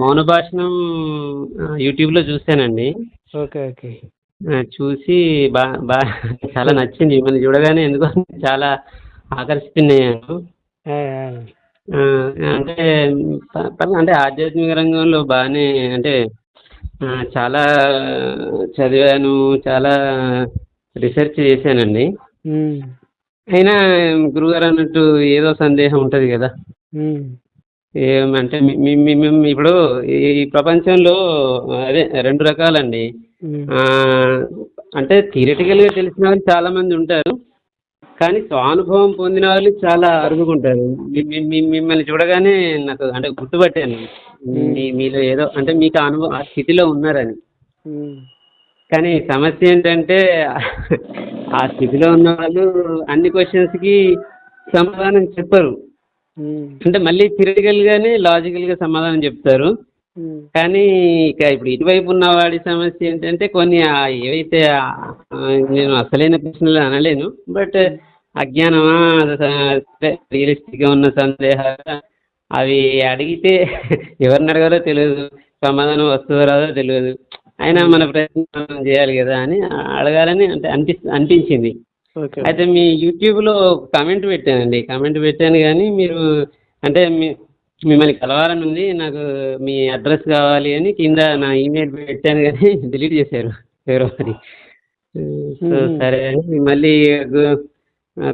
మౌన భాషణం యూట్యూబ్లో చూశానండి. Okay okay. చూసి బా బా చాలా నచ్చింది. మిమ్మల్ని చూడగానే ఎందుకో చాలా ఆకర్షితున్నాను అంటే అంటే ఆధ్యాత్మిక రంగంలో బాగానే అంటే చాలా చదివాను చాలా రీసెర్చ్ చేశానండి. అయినా గురుగారు అన్నట్టు ఏదో సందేహం ఉంటుంది కదా. ఏమంటే ఇప్పుడు ఈ ప్రపంచంలో అదే రెండు రకాలండి. అంటే థియరిటికల్గా తెలిసిన వాళ్ళు చాలా మంది ఉంటారు. కానీ స్వానుభవం పొందిన వాళ్ళు చాలా మీ- మీ- మిమ్మల్ని చూడగానే నాకు అంటే గుర్తుపట్టాను. మీ మీలో ఏదో అంటే మీకు అనుభవం ఆ స్థితిలో ఉన్నారని. కానీ సమస్య ఏంటంటే ఆ స్థితిలో ఉన్న వాళ్ళు అన్ని క్వశ్చన్స్కి సమాధానం చెప్పరు. అంటే మళ్ళీ థియరిటికల్గానే లాజికల్గా సమాధానం చెప్తారు. కానీ ఇక ఇప్పుడు ఇటువైపు ఉన్న వాడి సమస్య ఏంటంటే కొన్ని ఏవైతే నేను అసలైన ప్రశ్నలు అనలేను. బట్ అజ్ఞానమా రియలిస్టిక్గా ఉన్న సందేహాలు అవి అడిగితే ఎవరిని అడగాలో తెలియదు. సమాధానం వస్తుందో రాదో తెలియదు. అయినా మన ప్రయత్నం చేయాలి కదా అని అడగాలని అంటే అనిపి అనిపించింది. అయితే మీ యూట్యూబ్లో కమెంట్ పెట్టానండి. కమెంట్ పెట్టాను కానీ మీరు అంటే మీ మిమ్మల్ని కలవాలని ఉంది. నాకు మీ అడ్రస్ కావాలి అని కింద నా ఈమెయిల్ పెట్టాను కానీ డిలీట్ చేశారు ఎవరో మరి సో. సరే అని మళ్ళీ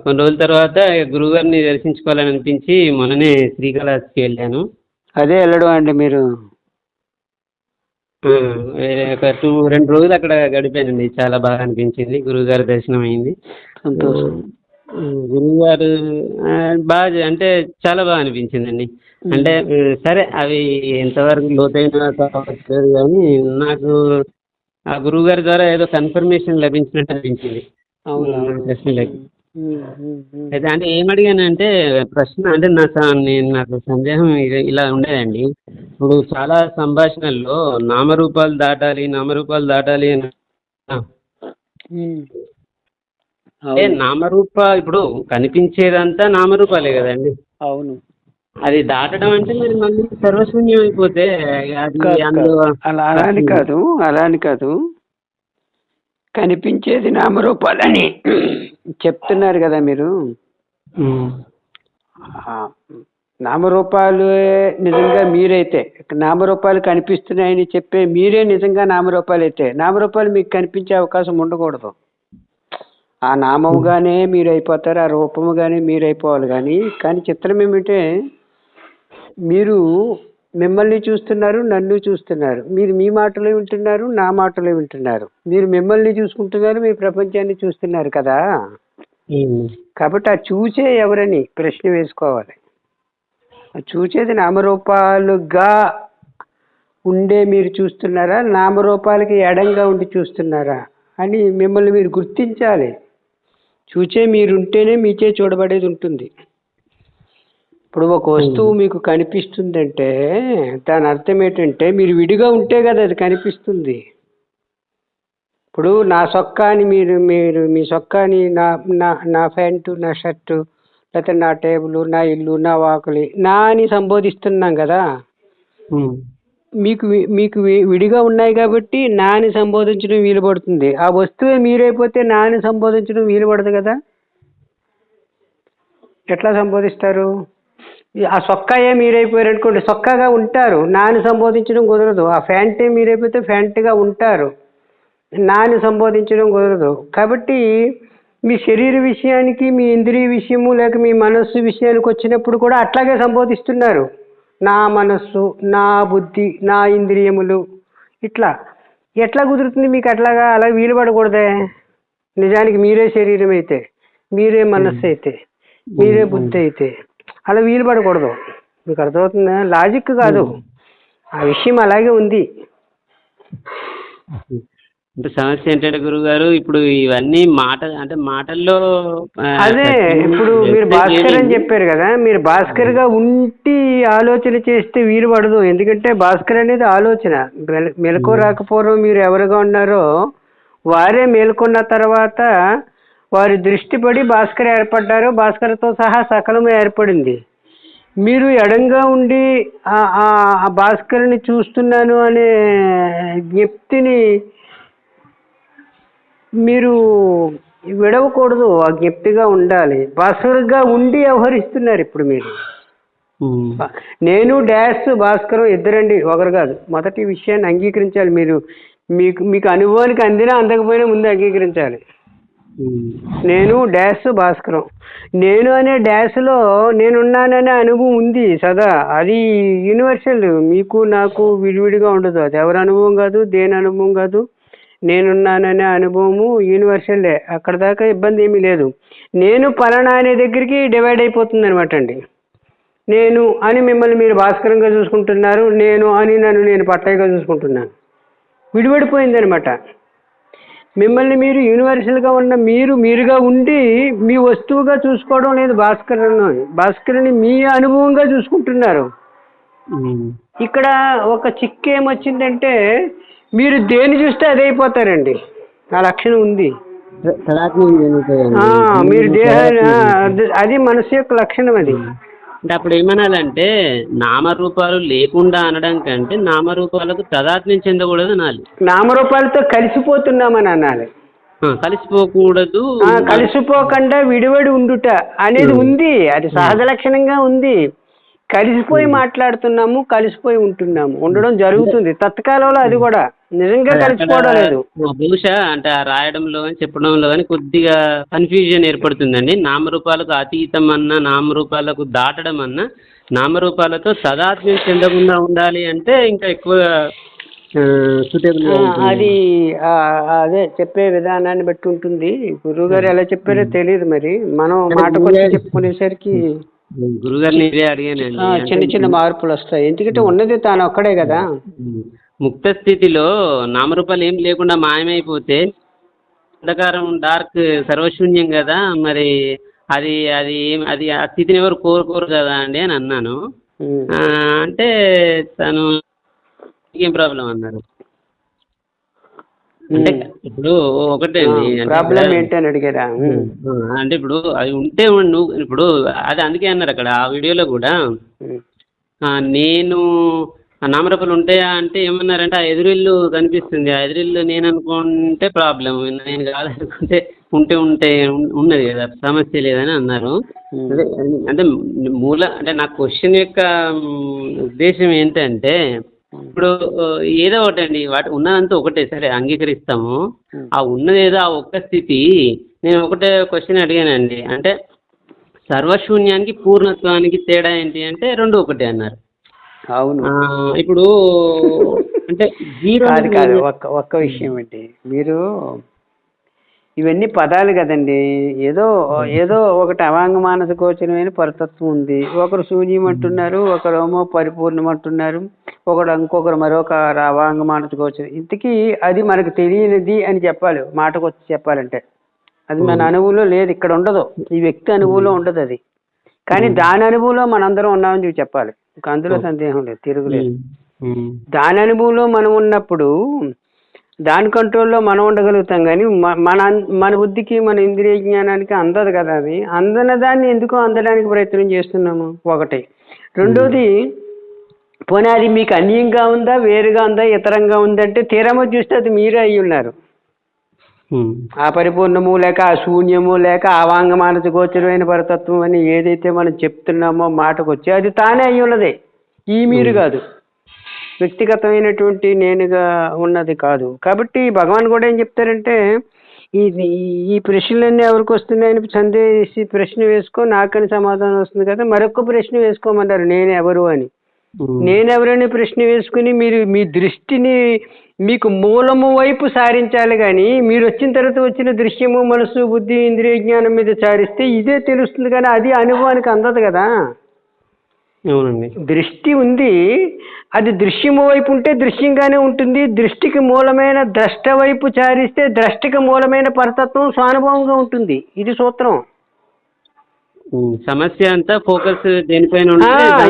కొన్ని రోజుల తర్వాత గురువుగారిని దర్శించుకోవాలని అనిపించి మొన్ననే శ్రీకాళహస్తికి వెళ్ళాను. అదే వెళ్ళడం అండి మీరు. ఒక టూ రెండు రోజులు అక్కడ గడిపానండి. చాలా బాగా అనిపించింది. గురువుగారి దర్శనం అయింది. సంతోషం. గురువు గారు బాగా అంటే చాలా బాగా అనిపించిందండి. అంటే సరే అవి ఎంతవరకు లోతైన కావచ్చు కానీ నాకు ఆ గురువు గారి ద్వారా ఏదో కన్ఫర్మేషన్ లభించినట్టు అనిపించింది. ప్రశ్నలకి. అయితే అంటే ఏమడిగానంటే ప్రశ్న అంటే నా నేను నాకు సందేహం ఇలా ఉండేదండి. ఇప్పుడు చాలా సంభాషణల్లో నామరూపాలు దాటాలి నామరూపాలు దాటాలి అని. అంటే నామరూప ఇప్పుడు కనిపించేదంతా నామరూపాలే కదండి. అవును. అది దాటడం అంటే మరి మళ్ళీ సర్వశూన్యం అయిపోతే. అలా అలా అని కాదు అలా అని కాదు. కనిపించేది నామరూపాలని. చెప్తున్నారు కదా మీరు. నామరూపాలు నిజంగా మీరైతే నామరూపాలు కనిపిస్తున్నాయని చెప్పే మీరే నిజంగా నామరూపాలు అయితే నామరూపాలు మీకు కనిపించే అవకాశం ఉండకూడదు. ఆ నామముగానే మీరు అయిపోతారు ఆ రూపముగానే మీరు అయిపోవాలి కానీ కానీ చిత్రం ఏమిటంటే మీరు మిమ్మల్ని చూస్తున్నారు నన్ను చూస్తున్నారు. మీరు మీ మాటలు వింటున్నారు నా మాటలు వింటున్నారు. మీరు మిమ్మల్ని చూసుకుంటున్నారు మీ ప్రపంచాన్ని చూస్తున్నారు కదా. కాబట్టి ఆ చూసే ఎవరని ప్రశ్న వేసుకోవాలి. ఆ చూసేది నామరూపాలుగా ఉండే మీరు చూస్తున్నారా నామరూపాలకి ఎడంగా ఉండి చూస్తున్నారా అని మిమ్మల్ని మీరు గుర్తించాలి. చూచే మీరుంటేనే మీచే చూడబడేది ఉంటుంది. ఇప్పుడు ఒక వస్తువు మీకు కనిపిస్తుందంటే దాని అర్థం ఏంటంటే మీరు విడిగా ఉంటే కదా అది కనిపిస్తుంది. ఇప్పుడు నా సొక్కాని మీరు మీరు మీ సొక్కాని నా నా నా ప్యాంటు నా షర్టు లేకపోతే నా టేబుల్ నా ఇల్లు నా వాకిలి నా అని సంబోధిస్తున్నాం కదా. మీకు వి- మీకు వి- విడిగా ఉన్నాయి కాబట్టి నా అని సంబోధించడం వీలు పడుతుంది ఆ వస్తువే మీరైపోతే నా అని సంబోధించడం వీలు పడదు కదా? ఎట్లా సంబోధిస్తారు? ఆ సొక్కాయే మీరైపోయారు అనుకోండి సొక్కాగా ఉంటారు. నాని సంబోధించడం కుదరదు. ఆ ఫ్యాంటే మీరైపోతే ఫ్యాంట్గా ఉంటారు. నాని సంబోధించడం కుదరదు. కాబట్టి మీ శరీర విషయానికి మీ ఇంద్రియ విషయము లేక మీ మనస్సు విషయానికి వచ్చినప్పుడు కూడా అట్లాగే సంబోధిస్తున్నారు. నా మనస్సు నా బుద్ధి నా ఇంద్రియములు. ఇట్లా ఎట్లా కుదురుతుంది మీకు అట్లాగా అలా వీలు పడకూడదే? నిజానికి మీరే శరీరం అయితే మీరే మనస్సు అయితే మీరే బుద్ధి అయితే అలా వీలు పడకూడదు. మీకు అర్థమవుతుందా? లాజిక్ కాదు. ఆ విషయం అలాగే ఉంది. అంటే సమస్య ఏంటంటే గురువు గారు ఇప్పుడు ఇవన్నీ మాట అంటే మాటల్లో అదే ఇప్పుడు మీరు భాస్కర్ అని చెప్పారు కదా మీరు భాస్కర్గా ఉండి ఆలోచన చేస్తే వీలు పడదు. ఎందుకంటే భాస్కర్ అనేది ఆలోచన. మెల- మెలకు రాకపోవడం మీరు ఎవరుగా ఉన్నారో వారే మేల్కొన్న తర్వాత వారి దృష్టి పడి భాస్కర్ ఏర్పడ్డారు భాస్కర్తో సహా సకలము ఏర్పడింది. మీరు ఎడంగా ఉండి ఆ భాస్కర్ని చూస్తున్నాను అనే జ్ఞప్తిని మీరు విడవకూడదు ఆ జ్ఞప్తిగా ఉండాలి. భాస్కర్గా ఉండి వ్యవహరిస్తున్నారు ఇప్పుడు మీరు. నేను డాష్ భాస్కరం ఇద్దరండి ఒకరు కాదు. మొదటి విషయాన్ని అంగీకరించాలి మీరు. మీకు మీకు అనుభవానికి అందినా అందకపోయినా ముందు అంగీకరించాలి. నేను డాష్ భాస్కరం. నేను అనే డాష్లో నేనున్నాననే అనుభవం ఉంది సదా. అది యూనివర్సల్. మీకు నాకు విడివిడిగా ఉండదు. అది ఎవరి అనుభవం కాదు దేని అనుభవం కాదు. నేనున్నాననే అనుభవము యూనివర్సల్లే అక్కడ దాకా ఇబ్బంది ఏమీ లేదు. నేను పలానా అనే దగ్గరికి డివైడ్ అయిపోతుంది అనమాట అండి. నేను అని మిమ్మల్ని మీరు భాస్కరంగా చూసుకుంటున్నారు నేను అని నన్ను నేను పట్టయ్యగా చూసుకుంటున్నాను. విడిపడిపోయిందనమాట మిమ్మల్ని మీరు యూనివర్సల్గా ఉన్న మీరు మీరుగా ఉండి మీ వస్తువుగా చూసుకోవడం లేదు భాస్కరుని. భాస్కరుని మీ అనుభవంగా చూసుకుంటున్నారు. ఇక్కడ ఒక చిక్కు ఏమొచ్చిందంటే మీరు దేని చూస్తే అదే అయిపోతారండి. ఆ లక్షణం ఉంది. మీరు అది- మనసు యొక్క లక్షణం అది. అంటే అప్పుడు ఏమనాలంటే నామరూపాలు లేకుండా అనడం కంటే నామరూపాలకు తదాత్మ్యం చెందకూడదు అనాలి. నామరూపాలతో కలిసిపోతున్నామని అనాలి. కలిసిపోకూడదు ఆ, కలిసిపోకుండా విడివడి ఉండుట అనేది ఉంది. అది సహజ లక్షణంగా ఉంది. కలిసిపోయి మాట్లాడుతున్నాము కలిసిపోయి ఉంటున్నాము. ఉండడం జరుగుతుంది. తత్కాలంలో అది కూడా. నిజంగా కలిసిపోవడం లేదు. బహుశా అంటే రాయడంలో చెప్పడంలో కానీ కొద్దిగా కన్ఫ్యూజన్ ఏర్పడుతుందండి. నామరూపాలకు అతీతం అన్న నామరూపాలకు దాటడం అన్న నామరూపాలతో సదాత్మ్యం చెందకుండా ఉండాలి అంటే ఇంకా ఎక్కువ అది అదే చెప్పే విధానాన్ని బట్టి ఉంటుంది. గురువు గారు ఎలా చెప్పారో తెలియదు మరి. మనం మాటకు వచ్చి చెప్పుకునేసరికి గురుగారిని ఇదే చిన్న చిన్న మార్పులు వస్తాయి. ఎందుకంటే ఉన్నది తాను ఒక్కడే కదా. ముక్త స్థితిలో నామరూపాలు ఏం లేకుండా మాయమైపోతే అంధకారం డార్క్ సర్వశూన్యం కదా మరి అది అది ఏం- అది ఆ స్థితిని ఎవరు కోరుకోరు కదా అండి అని అన్నాను. అంటే తను ఏం ప్రాబ్లం అన్నారు? అంటే ఇప్పుడు ఒకటే అంటే ప్రాబ్లం ఇక్కడ- ఏంటని అడిగారా? ఉమ్. ఆ, అంటే ఇప్పుడు అది ఉంటే నువ్వు ఇప్పుడు అది అందుకే అన్నారు అక్కడ ఆ వీడియోలో కూడా. నేను నామరూపాలు ఉంటాయా అంటే ఏమన్నారంటే ఆ ఎదురిల్లు కనిపిస్తుంది. ఆ ఎదురిల్లు నేను అనుకుంటే ప్రాబ్లం నేను కాదనుకుంటే ఉంటే ఉంటే ఉన్- ఉన్నది కదా సమస్య లేదని అన్నారు. అదే, అంటే మూల అంటే నా క్వశ్చన్ యొక్క ఉద్దేశం ఏంటంటే ఇప్పుడు ఆ, ఏదో ఒకటండి. వాటి ఉన్నదంతా ఒకటే. సరే అంగీకరిస్తాము. ఆ ఉన్నది ఏదో ఆ ఒక్క స్థితి. నేను ఒకటే క్వశ్చన్ అడిగానండి. అంటే సర్వశూన్యానికి పూర్ణత్వానికి తేడా ఏంటి అంటే రెండు ఒకటే అన్నారు. అవును. ఇప్పుడు అంటే జీరో కాదు కాదు ఒక్క ఒక్క విషయం అండి. మీరు ఇవన్నీ పదాలు కదండి. ఏదో ఏదో ఒకటి అవాంగ మానస గోచరమైన పరతత్వం ఉంది. ఒకరు శూన్యం అంటున్నారు ఒకరేమో పరిపూర్ణం అంటున్నారు ఒకడు ఇంకొకరు మరొక అవాంగ మానస గోచరం. ఇంతకీ అది మనకు తెలియనిది అని చెప్పాలి మాటకు వచ్చి చెప్పాలంటే. అది మన అనుభవంలో లేదు ఇక్కడ ఉండదు. ఈ వ్యక్తి అనుభవంలో ఉండదు అది. కానీ దాని అనుభవంలో మనందరం ఉన్నామని చెప్పి చెప్పాలి. ఇంకా అందులో సందేహం లేదు తిరుగులేదు. దాని అనుభవంలో మనం ఉన్నప్పుడు దాని కంట్రోల్లో మనం ఉండగలుగుతాం కానీ మన మన బుద్ధికి మన ఇంద్రియ జ్ఞానానికి అందదు కదా అది. అందన దాన్ని ఎందుకో అందడానికి ప్రయత్నం చేస్తున్నాము? ఒకటి. రెండోది పోనీ అది మీకు అన్యంగా ఉందా వేరుగా ఉందా ఇతరంగా ఉందంటే తీరమో చూస్తే అది మీరే అయి ఉన్నారు ఆ పరిపూర్ణము లేక ఆ శూన్యము లేక అవాంగ మానస గోచరమైన పరతత్వం అని ఏదైతే మనం చెప్తున్నామో మాటకు వచ్చి అది తానే అయి ఉన్నదే. ఈ మీరు కాదు. వ్యక్తిగతమైనటువంటి నేనుగా ఉన్నది కాదు. కాబట్టి భగవాన్ కూడా ఏం చెప్తారంటే ఇది ఈ ప్రశ్నలన్నీ ఎవరికి వస్తున్నాయని సందేశి ప్రశ్న వేసుకో నాకని సమాధానం వస్తుంది కదా మరొక ప్రశ్న వేసుకోమన్నారు నేను ఎవరు అని. నేనెవరని ప్రశ్న వేసుకుని మీరు మీ దృష్టిని మీకు మూలము వైపు సారించాలి కానీ మీరు వచ్చిన తర్వాత వచ్చిన దృశ్యము మనసు బుద్ధి ఇంద్రియ జ్ఞానం మీద సారిస్తే ఇదే తెలుస్తుంది కానీ అది అనుభవానికి అందదు కదా. అవునండి. దృష్టి ఉంది అది దృశ్యము వైపు ఉంటే దృశ్యంగానే ఉంటుంది దృష్టికి మూలమైన ద్రష్ట వైపు చారిస్తే ద్రష్టకి మూలమైన పరతత్వం స్వానుభవంగా ఉంటుంది. ఇది సూత్రం. సమస్య అంతా ఫోకస్ దేనిపైన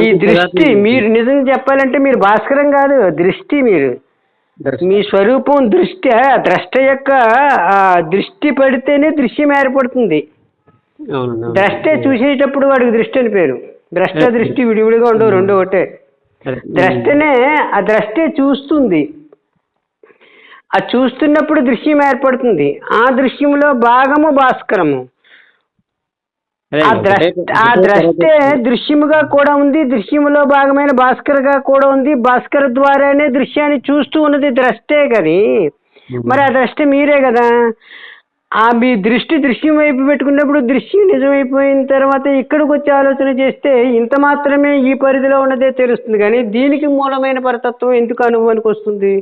ఈ దృష్టి మీరు నిజం చెప్పాలంటే మీరు భాస్కరం కాదు దృష్టి మీరు. మీ స్వరూపం దృష్టి ద్రష్ట యొక్క ఆ దృష్టి పడితేనే దృశ్యం ఏర్పడుతుంది. ద్రష్టే చూసేటప్పుడు వాడికి దృష్టి అని పేరు. ద్రష్ట దృష్టి విడివిడిగా ఉండవు రెండు ఒకటే. ద్రష్టనే ఆ ద్రష్టే చూస్తుంది. ఆ చూస్తున్నప్పుడు దృశ్యం ఏర్పడుతుంది. ఆ దృశ్యంలో భాగము భాస్కరము. ఆ ద్రష్ట దృశ్యముగా కూడా ఉంది. దృశ్యములో భాగమైన భాస్కర్గా కూడా ఉంది. భాస్కర్ ద్వారానే దృశ్యాన్ని చూస్తూ ఉన్నది ద్రష్టే కది మరి ఆ ద్రష్ట మీరే కదా. ఆ మీ దృష్టి దృశ్యం వైపు పెట్టుకున్నప్పుడు దృశ్యం నిజమైపోయిన తర్వాత ఇక్కడికి వచ్చి ఆలోచన చేస్తే ఇంత మాత్రమే ఈ పరిధిలో ఉన్నదే తెలుస్తుంది. కానీ దీనికి మూలమైన పరతత్వం ఎందుకు అనుభవానికి వస్తుంది?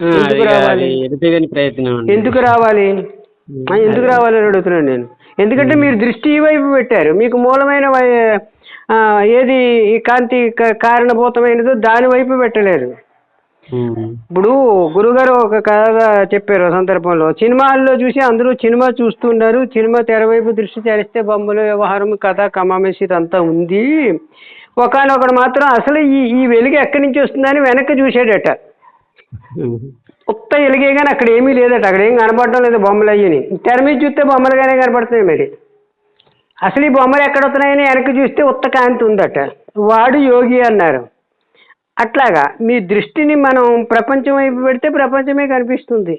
ఎందుకు రావాలి? ఎందుకు రావాలి? ఎందుకు రావాలని అడుగుతున్నాను నేను. ఎందుకంటే మీరు దృష్టి ఈ వైపు పెట్టారు. మీకు మూలమైన ఏది ఈ కాంతి కారణభూతమైనదో దాని వైపు పెట్టలేరు ఉమ్. ఇప్పుడు గురుగారు ఒక కథ చెప్పారు సందర్భంలో. సినిమాల్లో చూసి అందరూ సినిమా చూస్తున్నారు సినిమా తెర వైపు దృష్టి చేస్తే బొమ్మల వ్యవహారం కథ కమామేసి ఇదంతా ఉంది. ఒకనొకడు మాత్రం అసలు ఈ ఈ వెలుగు ఎక్కడి నుంచి వస్తుందని వెనక్కి చూసాడట. ఉత్త ఎలిగే కానీ అక్కడ ఏమీ లేదట. అక్కడ ఏం కనపడటం లేదు బొమ్మలు అయ్యని. తెర మీద చూస్తే బొమ్మలుగానే కనపడుతున్నాయి మరి. అసలు ఈ బొమ్మలు ఎక్కడ వస్తున్నాయని వెనక్కి చూస్తే ఉత్త కాంతి ఉందట. వాడు యోగి అన్నారు. అట్లాగా మీ దృష్టిని మనం ప్రపంచం వైపు పెడితే ప్రపంచమే కనిపిస్తుంది.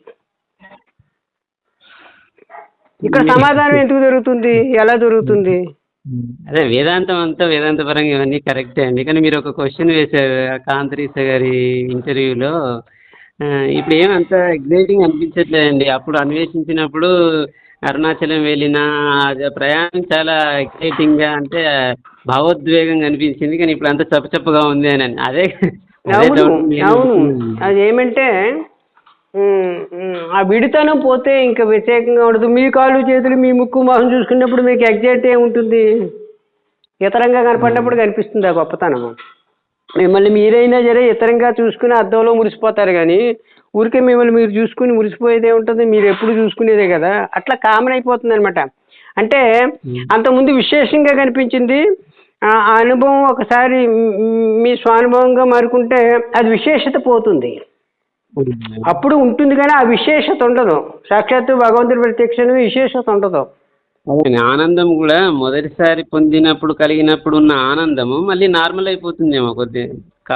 ఇక్కడ సమాధానం ఎందుకు దొరుకుతుంది? ఎలా దొరుకుతుంది? అదే వేదాంతం అంతా వేదాంత పరంగా ఇవన్నీ కరెక్టే అండి. కానీ మీరు ఒక క్వశ్చన్ వేశారు కాంతరీస గారి ఇంటర్వ్యూలో. ఇప్పుడు ఏం అంత ఎగ్జైటింగ్ అనిపించట్లేదండి. అప్పుడు అన్వేషించినప్పుడు అరుణాచలం వెళ్ళిన ప్రయాణం చాలా ఎగ్జైటింగ్గా అంటే భావోద్వేగంగా అనిపించింది. కానీ ఇప్పుడు అంతా చప్పచప్పగా ఉంది అని అదే అదే అవును. అది ఏమంటే ఆ విడితనం పోతే ఇంకా వ్యతిరేకంగా ఉండదు. మీ కాళ్ళు చేతులు మీ ముక్కు మొహం చూసుకున్నప్పుడు మీకు ఎగ్జైట్ ఏముంటుంది? ఇతరంగా కనపడినప్పుడు కనిపిస్తుంది ఆ గొప్పతనం మిమ్మల్ని మీరైనా సరే ఇతరంగా చూసుకుని అద్దంలో మురిసిపోతారు కానీ ఊరికే మిమ్మల్ని మీరు చూసుకుని మురిసిపోయేదే ఉంటుంది మీరు ఎప్పుడు చూసుకునేదే కదా. అట్లా కామన్ అయిపోతుంది అనమాట అంటే అంతకుముందు విశేషంగా కనిపించింది ఆ అనుభవం ఒకసారి మ్, స్వానుభవంగా మారుకుంటే అది విశేషత పోతుంది. అప్పుడు ఉంటుంది కానీ ఆ విశేషత ఉండదు. సాక్షాత్తు భగవంతుడి ప్రత్యక్షను విశేషత ఉండదు. ఆనందం కూడా మొదటిసారి పొందినప్పుడు కలిగినప్పుడు ఉన్న ఆనందము మళ్ళీ నార్మల్ అయిపోతుందేమో కొద్ది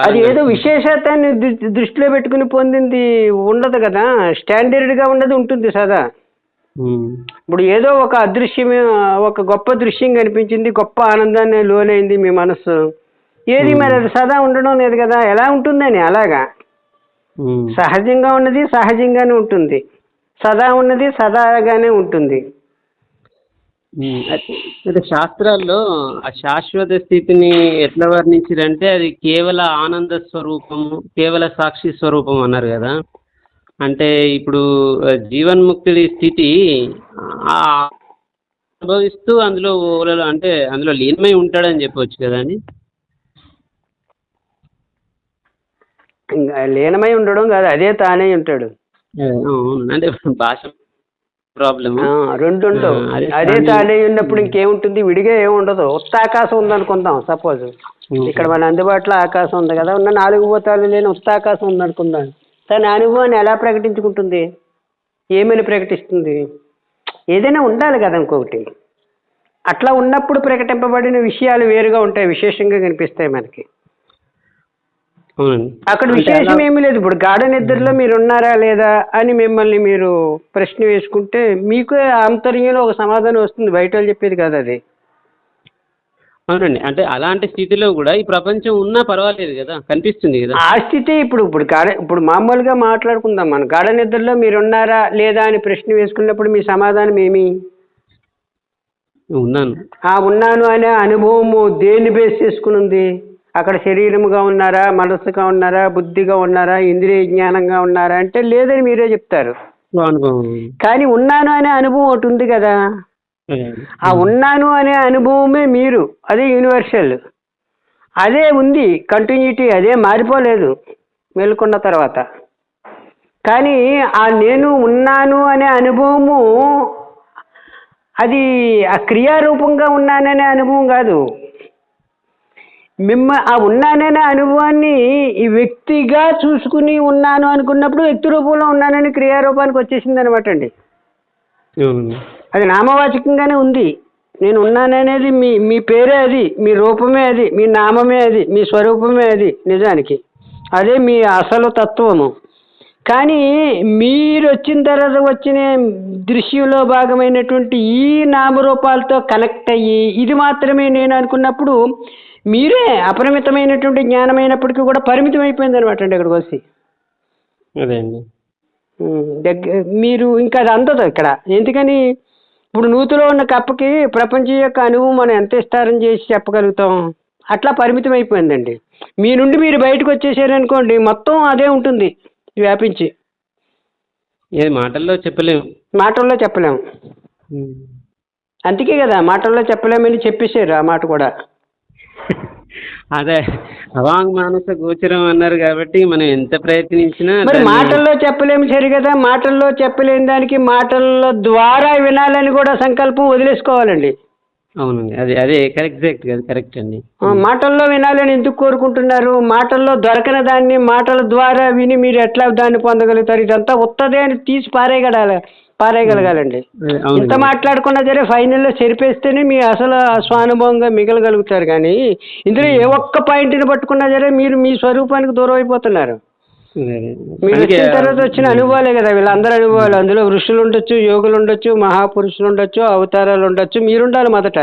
అది ఏదో విశేషతని దృ- దృష్టిలో పెట్టుకుని పొందింది ఉండదు కదా. స్టాండర్డ్గా ఉన్నది ఉంటుంది సదా. ఇప్పుడు ఏదో ఒక అదృశ్యం ఒక గొప్ప దృశ్యం కనిపించింది గొప్ప ఆనందాన్ని లోనైంది మీ మనస్సు. ఏది మరి అది సదా ఉండడం లేదు కదా. ఎలా ఉంటుందని అలాగా. సహజంగా ఉన్నది సహజంగానే ఉంటుంది. సదా ఉన్నది సదాగానే ఉంటుంది. అయితే శాస్త్రాల్లో ఆ శాశ్వత స్థితిని ఎట్లా వర్ణించారంటే అది కేవల ఆనంద స్వరూపము కేవల సాక్షి స్వరూపం అన్నారు కదా. అంటే ఇప్పుడు జీవన్ముక్తుడి స్థితి ఆ అనుభవిస్తూ అందులో ఊరలో అంటే అందులో లీనమై ఉంటాడని చెప్పొచ్చు కదండి లీనమై ఉండడం కాదు అదే తానే ఉంటాడు. అంటే భాష రెండు ఉండవు అదే తానే ఉన్నప్పుడు ఇంకేముంటుంది? విడిగా ఏముండదు. ఉత్త ఆకాశం ఉందనుకుందాం సపోజ్. ఇక్కడ మన అందుబాటులో ఆకాశం ఉంది కదా ఉన్న నాలుగు భూతాలు లేని ఉత్త ఆకాశం ఉందనుకుందాం. తన అనుభవాన్ని ఎలా ప్రకటించుకుంటుంది? ఏమని ప్రకటిస్తుంది? ఏదైనా ఉండాలి కదా ఇంకొకటి. అట్లా ఉన్నప్పుడు ప్రకటింపబడిన విషయాలు వేరుగా ఉంటాయి విశేషంగా కనిపిస్తాయి మనకి. అక్కడ విశేషం ఏమీ లేదు. ఇప్పుడు గాఢ నిద్రలో మీరు ఉన్నారా లేదా అని మిమ్మల్ని మీరు ప్రశ్న వేసుకుంటే మీకు ఆంతర్యంలో ఒక సమాధానం వస్తుంది. బయట వాళ్ళు చెప్పేది కాదు అది. అవునండి. అంటే అలాంటి స్థితిలో కూడా ఈ ప్రపంచం ఉన్నా పర్వాలేదు కదా. కనిపిస్తుంది కదా. ఆ స్థితి ఇప్పుడు ఇప్పుడు గాఢ ఇప్పుడు మామూలుగా మాట్లాడుకుందాం మనం. గాఢ నిద్రలో మీరు ఉన్నారా లేదా అని ప్రశ్న వేసుకున్నప్పుడు మీ సమాధానం ఏమి? ఉన్నాను. ఆ ఉన్నాను అనే అనుభవము దేన్ని బేస్ చేసుకుని ఉంది? అక్కడ శరీరముగా ఉన్నారా మనస్సుగా ఉన్నారా బుద్ధిగా ఉన్నారా ఇంద్రియ జ్ఞానంగా ఉన్నారా అంటే లేదని మీరే చెప్తారు. కానీ ఉన్నాను అనే అనుభవం ఒకటి ఉంది కదా. ఆ ఉన్నాను అనే అనుభవమే మీరు. అదే యూనివర్సల్. అదే ఉంది. కంటిన్యూటీ అదే మారిపోలేదు. మేలుకున్న తర్వాత. కానీ ఆ నేను ఉన్నాను అనే అనుభవము అది ఆ క్రియారూపంగా ఉన్నాననే అనుభవం కాదు. మిమ్మ ఆ ఉన్నాననే అనుభవాన్ని ఈ వ్యక్తిగా చూసుకుని ఉన్నాను అనుకున్నప్పుడు వ్యక్తి రూపంలో ఉన్నానని క్రియారూపానికి వచ్చేసింది అనమాట అండి అది నామవాచకంగానే ఉంది. నేను ఉన్నాననేది మీ మీ పేరే అది మీ రూపమే అది మీ నామమే అది మీ స్వరూపమే అది నిజానికి. అదే మీ అసలు తత్వము. కానీ మీరు వచ్చిన తర్వాత వచ్చిన దృశ్యంలో భాగమైనటువంటి ఈ నామరూపాలతో కనెక్ట్ అయ్యి ఇది మాత్రమే నేను అనుకున్నప్పుడు మీరే అపరిమితమైనటువంటి జ్ఞానమైనప్పటికీ కూడా పరిమితం అయిపోయింది అనమాట అండి ఇక్కడికి వచ్చి. అదే అండి. ఉమ్, దగ్గ మీరు ఇంకా అది అందదు ఇక్కడ. ఎందుకని? ఇప్పుడు నూతిలో ఉన్న కప్పకి ప్రపంచం యొక్క అనుభవం మనం ఎంత విస్తారం చేసి చెప్పగలుగుతాం? అట్లా పరిమితం అయిపోయిందండి మీ నుండి మీరు బయటకు వచ్చేసారనుకోండి మొత్తం అదే ఉంటుంది వ్యాపించి. ఏది మాటల్లో చెప్పలేము మాటల్లో చెప్పలేము అందుకే కదా మాటల్లో చెప్పలేమని చెప్పేశారు ఆ మాట కూడా. అదే అవాంగ్ మానస గోచరం అన్నారు కాబట్టి మనం ఎంత ప్రయత్నించినా మరి మాటల్లో చెప్పలేము సరి కదా మాటల్లో చెప్పలేని దానికి మాటల ద్వారా వినాలని కూడా సంకల్పం వదిలేసుకోవాలండి. అవునండి అదే అదే కరెక్ట్ అది కరెక్ట్ అండి. మాటల్లో వినాలని ఎందుకు కోరుకుంటున్నారు? మాటల్లో దొరకని దాన్ని మాటల ద్వారా విని మీరు ఎట్లా దాన్ని పొందగలుగుతారు? ఇదంతా ఉత్తదే అని తీసి పారేయగడాలి పారేయగలగాలండి. ఇంత మాట్లాడుకున్నా సరే ఫైనల్లో చెరిపేస్తేనే మీ అసలు స్వానుభవంగా మిగలగలుగుతారు కానీ ఇందులో ఏ ఒక్క పాయింట్ని పట్టుకున్నా సరే మీరు మీ స్వరూపానికి దూరం అయిపోతున్నారు. మీరు వచ్చిన తర్వాత వచ్చిన అనుభవాలే కదా వీళ్ళందరూ అనుభవాలు. అందులో ఋషులు ఉండొచ్చు యోగులు ఉండొచ్చు మహాపురుషులు ఉండొచ్చు అవతారాలు ఉండొచ్చు మీరుండాలి మొదట.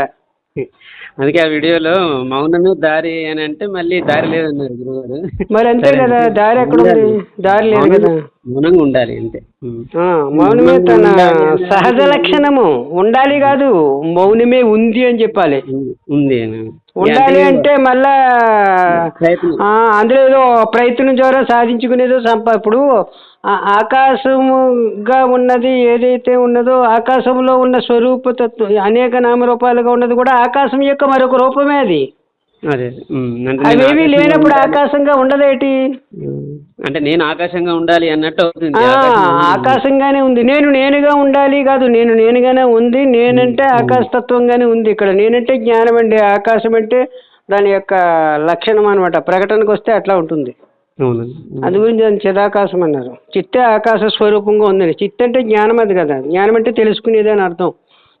అందుకే ఆ వీడియోలో మౌనమే దారి అని అంటే మళ్ళీ దారి లేదన్నారు గురుగారు మరి అంతే కదా దారి ఎక్కడ ఉంది? దారి లేదు కదా. మౌనంగా ఉండాలి అంతే. ఆ, మౌనమే తన సహజ లక్షణము. ఉండాలి కాదు మౌనమే ఉంది అని చెప్పాలి. ఉంది అని. ఉండాలి అంటే మళ్ళా అందులో ఏదో ప్రయత్నం ద్వారా సాధించుకునేదో సంప ఇప్పుడు ఆకాశముగా ఉన్నది ఏదైతే ఉన్నదో ఆకాశంలో ఉన్న స్వరూప తత్వం అనేక నామరూపాలుగా ఉన్నది కూడా ఆకాశం యొక్క మరొక రూపమే అది. అదే ఆకాశంగా లేనప్పుడు. ఆకాశంగా ఉండదేటి. అంటే నేను ఆకాశంగా ఉండాలి అన్నట్టు అవుతుంది. ఆకాశంగానే ఉంది. నేను నేనుగా ఉండాలి కాదు నేను నేనుగానే ఉంది నేనంటే ఆకాశతత్వంగానే ఉంది ఇక్కడ. నేనంటే జ్ఞానం అండి ఆకాశం అంటే దాని యొక్క లక్షణం అనమాట ప్రకటనకు వస్తే అట్లా ఉంటుంది. అందు గురించి దాన్ని చిదాకాశం అన్నారు. చిత్తే ఆకాశ స్వరూపంగా ఉందని చిత్త అంటే జ్ఞానం అది కదా. జ్ఞానం అంటే తెలుసుకునేది అని అర్థం.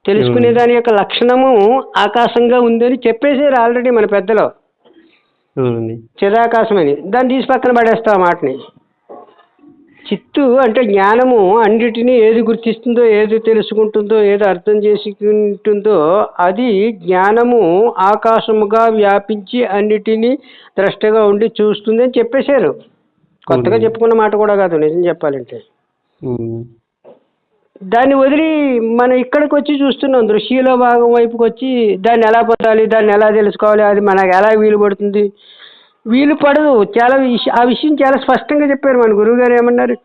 తెలుసుకునే దాని యొక్క లక్షణము ఆకాశంగా ఉందని చెప్పేసారు ఆల్రెడీ మన పెద్దలు. చిదాకాశం అని దాన్ని తీసి పక్కన పడేస్తాం ఆ మాటని? చిత్తు అంటే జ్ఞానము అన్నిటినీ ఏది గుర్తిస్తుందో ఏది తెలుసుకుంటుందో ఏది అర్థం చేసుకుంటుందో అది జ్ఞానము ఆకాశముగా వ్యాపించి అన్నిటినీ ద్రష్టగా ఉండి చూస్తుంది అని చెప్పేశారు. కొత్తగా చెప్పుకున్న మాట కూడా కాదు నిజం చెప్పాలంటే. దాన్ని వదిలి మనం ఇక్కడికి వచ్చి చూస్తున్నాం దృశ్యలో భాగం వైపుకి వచ్చి దాన్ని ఎలా పొందాలి దాన్ని ఎలా తెలుసుకోవాలి అది మనకు ఎలా వీలు పడుతుంది. వీలు పడదు. చాలా ఆ విషయం చాలా స్పష్టంగా చెప్పారు. మన గురువుగారు ఏమన్నారు?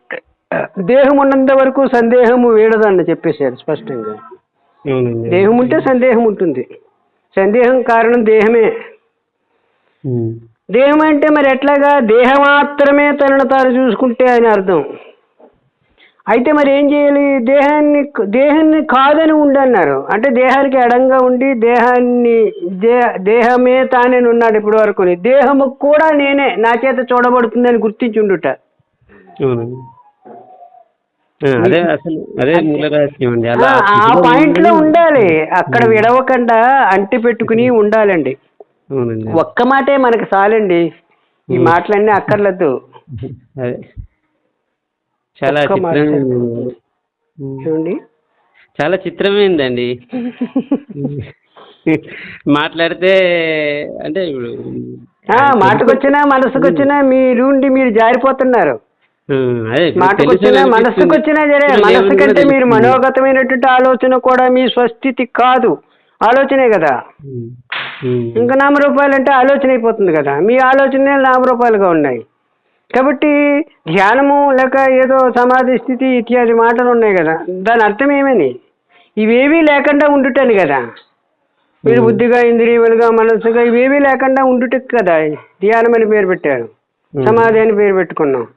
దేహం ఉన్నంత వరకు సందేహము వీడదని చెప్పేశారు స్పష్టంగా. దేహం ఉంటే సందేహం ఉంటుంది. సందేహం కారణం దేహమే. దేహం అంటే మరి ఎట్లాగా? దేహం మాత్రమే తనను తాను చూసుకుంటే అని అర్థం. అయితే మరి ఏం చేయాలి? దేహాన్ని దేహాన్ని కాదని ఉండన్నారు అంటే దేహానికి ఎడంగా ఉండి దేహాన్ని దేహమే తానే ఉన్నాడు ఇప్పటి వరకు దేహము కూడా నేనే నా చేత చూడబడుతుందని గుర్తించి ఉండుట అవునండి. ఆ, అదే అసలు అదే మూల రహస్యం అండి. అలా ఆ- పాయింట్లో ఉండాలి. అక్కడ విడవకుండా అంటి పెట్టుకుని ఉండాలండి. ఒక్క మాటే మనకు చాలండి ఈ మాటలన్నీ అక్కర్లేదు అదే. చాలా చూడండి చాలా చిత్రమైందండి. మాట్లాడితే అంటే ఇప్పుడు ఆ, మాటకొచ్చినా మనసుకొచ్చినా మీరుండి మీరు జారిపోతున్నారు. మాటకొచ్చినా మనసుకొచ్చినా సరే. మనసు కంటే మీరు. మనోగతమైనటువంటి ఆలోచన కూడా మీ స్వస్థితి కాదు. ఆలోచనే కదా. ఇంకా నామరూపాయలు అంటే ఆలోచన అయిపోతుంది కదా. మీ ఆలోచనే నామరూపాలుగా ఉన్నాయి. కాబట్టి ధ్యానము లేక ఏదో సమాధి స్థితి ఇత్యాది మాటలు ఉన్నాయి కదా. దాని అర్థం ఏమని? ఇవేవీ లేకుండా ఉండుటని కదా. మీరు బుద్ధిగా ఇంద్రియములుగా మనస్సుగా ఇవేవీ లేకుండా ఉండుటకు కదా ధ్యానం అని పేరు పెట్టారు. సమాధి అని పేరు పెట్టుకున్నాం.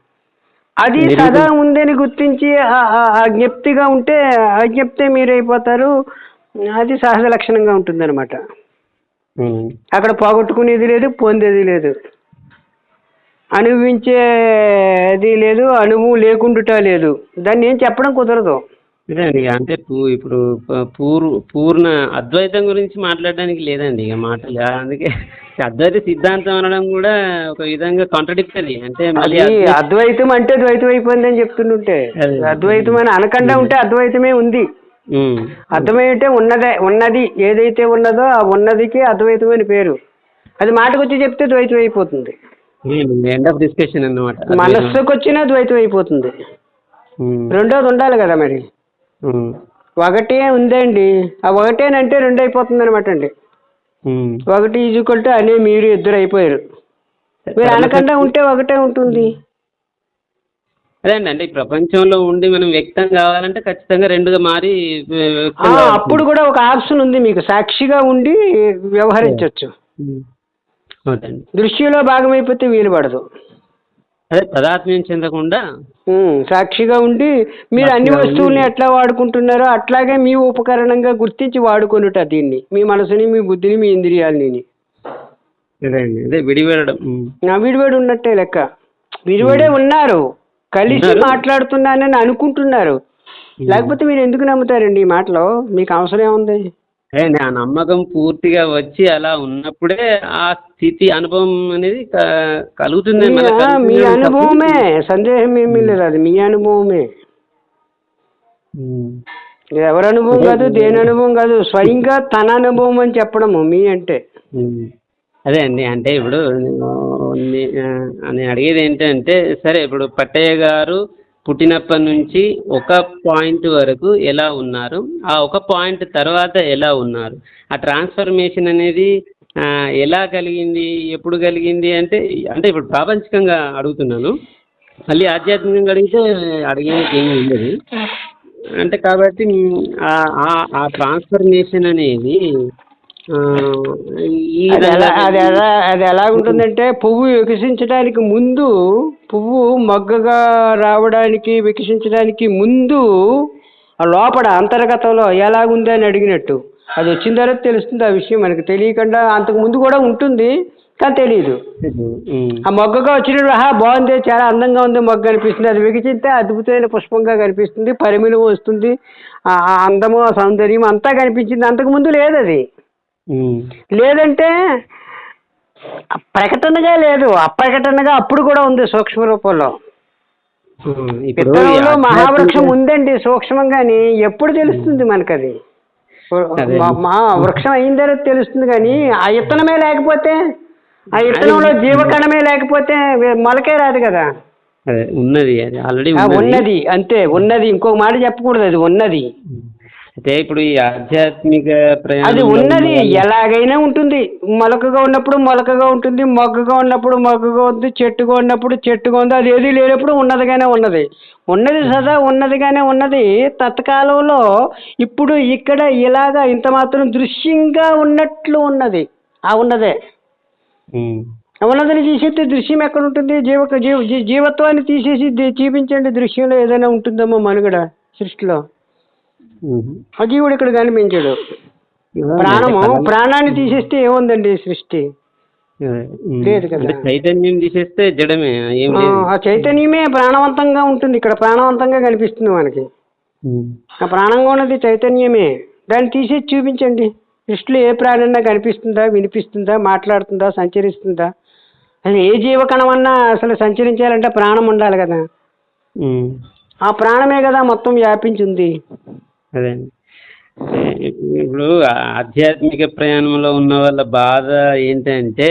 అది సదా ఉందని గుర్తించి ఆ- ఆ- ఆ జ్ఞప్తిగా ఉంటే అజ్ఞప్తే మీరైపోతారు. అది సహజ లక్షణంగా ఉంటుందన్నమాట. అక్కడ పోగొట్టుకునేది లేదు పొందేది లేదు. అనుభవించేది లేదు అనుభవం లేకుండుట లేదు. దాన్ని ఏం చెప్పడం కుదరదు. ఇక అంటే పూ- ఇప్పుడు పూర్ పూర్ణ అద్వైతం గురించి మాట్లాడడానికి లేదండి ఇక మాటలు. అందుకే అద్వైత సిద్ధాంతం అనడం కూడా ఒక విధంగా కాంట్రడిక్టరీ అంటే మళ్ళీ అది అద్వై- అద్వైతం అంటే ద్వైతం అయిపోయిందని చెప్తుంటే అదే. అద్వైతం అని అనకుండా ఉంటే అద్వైతమే ఉంది. అర్థమైతే ఉన్నదే ఉన్నది ఏదైతే ఉన్నదో ఆ ఉన్నదికి అద్వైతం అని పేరు. అది మాటకు వచ్చి చెప్తే ద్వైతం అయిపోతుంది ఎండ్ ఆఫ్ డిస్కషన్ అన్నమాట. మనస్సుకు వచ్చినా ద్వైతం అయిపోతుంది. రెండోది ఉండాలి కదా మరి. ఒకటే ఉందండి. ఆ ఒకటేనంటే రెండు అయిపోతుంది అనమాట అండి. ఒకటి ఈజుకొల్టే అనే మీరు ఇద్దరు అయిపోయారు మీరు అనకుండా ఉంటే ఒకటే ఉంటుంది. అదే అండి అంటే ఈ ప్రపంచంలో ఉండి మనం వ్యక్తం కావాలంటే ఖచ్చితంగా రెండుగా మారి. అప్పుడు కూడా ఒక ఆప్షన్ ఉంది మీకు. సాక్షిగా ఉండి వ్యవహరించవచ్చు. అవునండి. దృశ్యంలో భాగమైపోతే వీలు పడదు. అదే తదాత్మ్యం చెందకుండా సాక్షిగా ఉండి మీరు అన్ని వస్తువుల్ని ఎట్లా వాడుకుంటున్నారో అట్లాగే మీ ఉపకరణంగా గుర్తించి వాడుకొనుట దీన్ని. మీ మనసుని మీ బుద్ధిని మీ ఇంద్రియాలని అదే విడివడి ఉన్నట్టే లెక్క. విడివడే ఉన్నారు. కలిసి. మాట్లాడుతున్నానని అనుకుంటున్నారు. లేకపోతే మీరు ఎందుకు నమ్ముతారండి ఈ మాటలో? మీకు అవసరం ఏముంది? ఆ నమ్మకం పూర్తిగా వచ్చి అలా ఉన్నప్పుడే ఆ స్థితి అనుభవం అనేది కలుగుతుంది మీ- అనుభవమే సందేహం ఏమీ లేదు అది మీ అనుభవమే. ఎవరి అనుభవం కాదు దేని అనుభవం కాదు స్వయంగా తన అనుభవం అని చెప్పడము మీ అంటే. అదే అండి అంటే ఇప్పుడు నే- నేను అడిగేది ఏంటంటే సరే ఇప్పుడు పట్టయ్య గారు పుట్టినప్పటి నుంచి ఒక పాయింట్ వరకు ఎలా ఉన్నారు? ఆ ఒక పాయింట్ తర్వాత ఎలా ఉన్నారు? ఆ ట్రాన్స్ఫర్మేషన్ అనేది ఎలా కలిగింది? ఎప్పుడు కలిగింది అంటే అంటే ఇప్పుడు ప్రాపంచికంగా అడుగుతున్నాను. మళ్ళీ ఆధ్యాత్మికంగా అడిగితే అడిగేది ఏమీ ఉండదు. అంటే కాబట్టి ఆ- ట్రాన్స్ఫర్మేషన్ అనేది అది ఎలా అది ఎలా అది ఎలా ఉంటుందంటే పువ్వు వికసించడానికి ముందు పువ్వు మొగ్గగా రావడానికి వికసించడానికి ముందు ఆ లోపల అంతర్గతంలో ఎలాగుంది అని అడిగినట్టు. అది వచ్చిన తర్వాత తెలుస్తుంది ఆ విషయం. మనకి తెలియకుండా అంతకు ముందు కూడా ఉంటుంది కానీ తెలియదు ఆ మొగ్గగా వచ్చినప్పుడు ఆహా బాగుంది చాలా అందంగా ఉంది మొగ్గ అనిపిస్తుంది. అది వికసిస్తే అద్భుతమైన పుష్పంగా కనిపిస్తుంది పరిమళం వస్తుంది ఆ అందము ఆ సౌందర్యం అంతా కనిపించింది. అంతకు ముందు లేదు అది. లేదంటే ప్రకటనగా లేదు. అప్రకటనగా అప్పుడు కూడా ఉంది సూక్ష్మ రూపంలో. విత్తనంలో మహావృక్షం ఉందండి సూక్ష్మంగాని. ఎప్పుడు తెలుస్తుంది మనకది? అదే. మా- వృక్షం అయిన తర్వాత తెలుస్తుంది కానీ ఆ విత్తనమే లేకపోతే ఆ విత్తనంలో జీవకణమే లేకపోతే మొలకే రాదు కదా. ఆల్రెడీ ఉన్నది. ఉన్నది అంతే. ఉన్నది. ఇంకొక మాట చెప్పకూడదు అది ఉన్నది. అయితే ఇప్పుడు ఈ ఆధ్యాత్మిక అది ఉన్నది. ఎలాగైనా ఉంటుంది. మొలకగా ఉన్నప్పుడు మొలకగా ఉంటుంది. మొగ్గగా ఉన్నప్పుడు మొగ్గగా ఉంది. చెట్టుగా ఉన్నప్పుడు చెట్టుగా ఉంది. అది ఏది లేనప్పుడు ఉన్నదిగానే ఉన్నది. ఉన్నది సదా ఉన్నదిగానే ఉన్నది. తత్కాలంలో ఇప్పుడు ఇక్కడ ఇలాగా ఇంత మాత్రం దృశ్యంగా ఉన్నట్లు ఉన్నది. ఆ ఉన్నదే. ఉన్నదని తీసేస్తే దృశ్యం ఎక్కడ ఉంటుంది? జీవ జీవత్వాన్ని తీసేసి చూపించండి దృశ్యంలో ఏదైనా ఉంటుందేమో మనుగడ సృష్టిలో. ఉమ్. ఆ జీవుడు ఇక్కడ కనిపించాడు. ప్రాణము ప్రాణాన్ని తీసేస్తే ఏముందండి సృష్టి. లేదు కదా. చైతన్యం తీసేస్తే జడమే ఆ, చైతన్యమే ప్రాణవంతంగా ఉంటుంది. ఇక్కడ ప్రాణవంతంగా కనిపిస్తుంది మనకి. ఆ ప్రాణంగా ఉన్నది చైతన్యమే. దాన్ని తీసేసి చూపించండి. సృష్టిలో ఏ ప్రాణన్నా కనిపిస్తుందా వినిపిస్తుందా మాట్లాడుతుందా సంచరిస్తుందా? అసలు ఏ జీవకణమన్నా అసలు సంచరించాలంటే ప్రాణం ఉండాలి కదా. ఆ ప్రాణమే కదా మొత్తం వ్యాపించి ఉంది అదే అండి. ఇప్పుడు ఆధ్యాత్మిక ప్రయాణంలో ఉన్న వాళ్ళ బాధ ఏంటంటే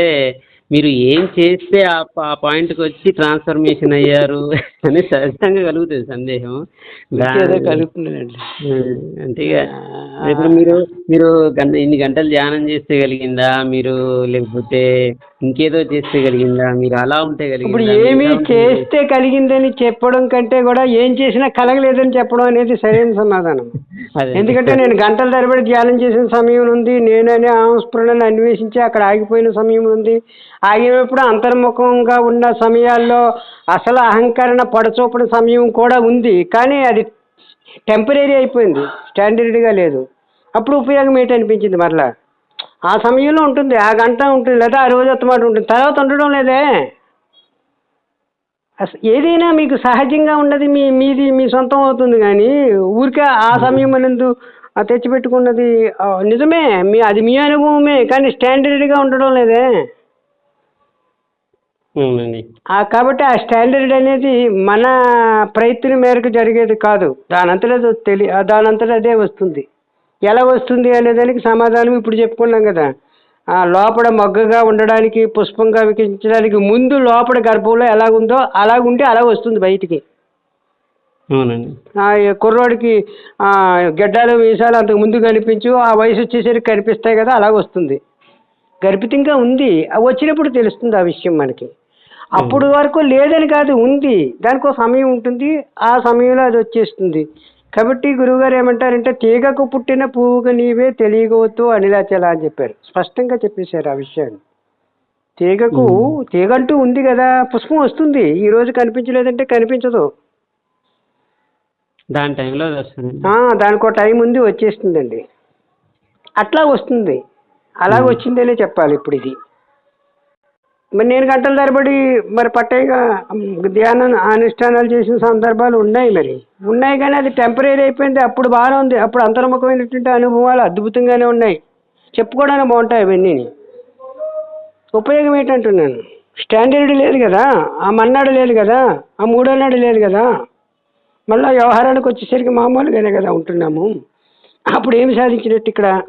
మీరు ఏం చేస్తే ఆ పాయింట్కి వచ్చి ట్రాన్స్ఫర్మేషన్ అయ్యారు అని సహజంగా కలుగుతుంది సందేహం. కలుగుతుందండి అంటే ఇక ఇప్పుడు మీరు మీరు గంట ఇన్ని గంటలు ధ్యానం చేస్తే కలిగిందా? మీరు లేకపోతే ఇంకేదో చేస్తే కలిగిందా? మీరు అలా ఉంటే ఇప్పుడు ఏమి చేస్తే కలిగిందని చెప్పడం కంటే కూడా ఏం చేసినా కలగలేదని చెప్పడం అనేది సరైన సమాధానం. ఎందుకంటే నేను గంటల తరబడి ధ్యానం చేసిన సమయం ఉంది నేననే ఆంస్ఫురణను అన్వేషించి అక్కడ ఆగిపోయిన సమయం ఉంది. ఆగినప్పుడు అంతర్ముఖంగా ఉన్న సమయాల్లో అసలు అహంకరణ పడచూపని సమయం కూడా ఉంది కానీ అది టెంపరీ అయిపోయింది స్టాండర్డ్గా లేదు. అప్పుడు ఉపయోగం ఏంటి అనిపించింది మరలా? ఆ సమయంలో ఉంటుంది ఆ గంట ఉంటుంది లేదా ఆ రోజు మాట ఉంటుంది తర్వాత ఉండడం లేదే. ఏదైనా మీకు సహజంగా ఉన్నది మీ మీది మీ సొంతం అవుతుంది కానీ ఊరికే ఆ సమయం అనందు ఆ తెచ్చిపెట్టుకున్నది నిజమే మీ అది మీ అనుభవమే కానీ స్టాండర్డ్గా ఉండడం లేదే. అవునండి కాబట్టి ఆ స్టాండర్డ్ అనేది మన ప్రయత్నం మేరకు జరిగేది కాదు. దానంతట తెలి దానంతట అదే వస్తుంది. ఎలా వస్తుంది అనే దానికి సమాధానం ఇప్పుడు చెప్పుకున్నాం కదా. ఆ లోపల మొగ్గగా ఉండడానికి పుష్పంగా వికసించడానికి ముందు లోపల గర్భంలో ఎలాగుందో అలాగుంటే అలా వస్తుంది బయటికి. అవునండి. కుర్రోడికి ఆ, గెడ్డాలు మీసాలు అంతకు ముందు కనిపించు ఆ వయసు వచ్చేసరికి కనిపిస్తాయి కదా అలాగ వస్తుంది. గర్భితంగా ఉంది. వచ్చినప్పుడు తెలుస్తుంది ఆ విషయం మనకి. అప్పుడు వరకు లేదని కాదు ఉంది. దానికి ఒక సమయం ఉంటుంది. ఆ సమయంలో అది వచ్చేస్తుంది. కాబట్టి గురువుగారు ఏమంటారంటే తీగకు పుట్టిన పువ్వుగా నీవే తెలియగవద్దు అనిలాచల అని చెప్పారు. స్పష్టంగా చెప్పేశారు ఆ విషయాన్ని. తీగకు తీగంటూ ఉంది కదా పుష్పం వస్తుంది. ఈ రోజు కనిపించలేదంటే కనిపించదు. దాని టైంలో దానికి ఒక టైం ఉంది వచ్చేస్తుందండి. అట్లా వస్తుంది. అలాగ వచ్చిందనే చెప్పాలి ఇప్పుడు ఇది. మరి నేను గంటల తరబడి మరి పట్టేగా ధ్యాన అనుష్ఠానాలు చేసిన సందర్భాలు ఉన్నాయి మరి. ఉన్నాయి కానీ అది టెంపరీ అయిపోయింది. అప్పుడు బాగానే ఉంది. అప్పుడు అంతర్ముఖమైనటువంటి అనుభవాలు అద్భుతంగానే ఉన్నాయి. చెప్పుకోవడానికి బాగుంటాయి అవన్నీ ఉపయోగం ఏంటంటున్నాను? స్టాండర్డ్ లేదు కదా. ఆ మన్నాడు లేదు కదా. ఆ మూడోనాడు లేదు కదా. మళ్ళీ వ్యవహారానికి వచ్చేసరికి మామూలుగానే కదా ఉంటున్నాము. అప్పుడు ఏమి సాధించినట్టు ఇక్కడ?